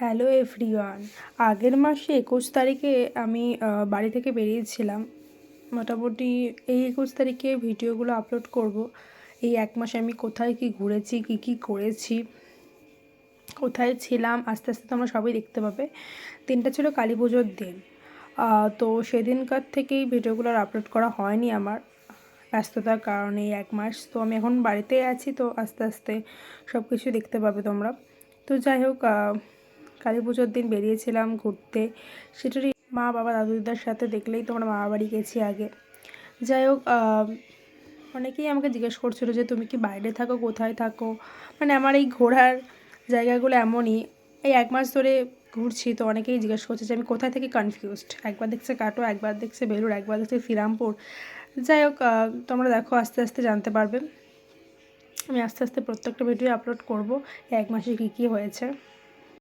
Hello everyone আগের মাসে একুশ তারিখে আমি বাড়ি থেকে বেরিয়েছিলাম। মোটামুটি এই একুশ তারিখে ভিডিওগুলো আপলোড করব। এই এক মাসে আমি কোথায় কী ঘুরেছি, কী কী করেছি, কোথায় ছিলাম, আস্তে আস্তে তোমরা সবই দেখতে পাবে। দিনটা ছিল কালী পুজোর দিন। তো সেদিনকার থেকেই ভিডিওগুলো আর আপলোড করা হয়নি আমার ব্যস্ততার কারণে এক মাস। তো আমি এখন বাড়িতেই আছি, তো আস্তে আস্তে সব কিছু দেখতে পাবে তোমরা। তো যাই হোক কালী পুজোর দিন বেরিয়েছিলাম ঘুরতে। সেটারই মা, বাবা, দাদু দিদার সাথে দেখলেই তোমরা মামা বাড়ি গেছি আগে। যাই হোক অনেকেই আমাকে জিজ্ঞেস করছিল যে, তুমি কি বাইরে থাকো? কোথায় থাকো? মানে আমার এই ঘোরার জায়গাগুলো এমনই। এই এক মাস ধরে ঘুরছি তো অনেকেই জিজ্ঞেস করছে যে, আমি কোথায় থেকে কনফিউজড একবার দেখছে কাটো একবার দেখছে বেলুর একবার দেখছে শ্রীরামপুর। যাই হোক তোমরা দেখো, আস্তে আস্তে জানতে পারবে। আমি আস্তে আস্তে প্রত্যেকটা ভিডিও আপলোড করব এক মাসে কী কী হয়েছে।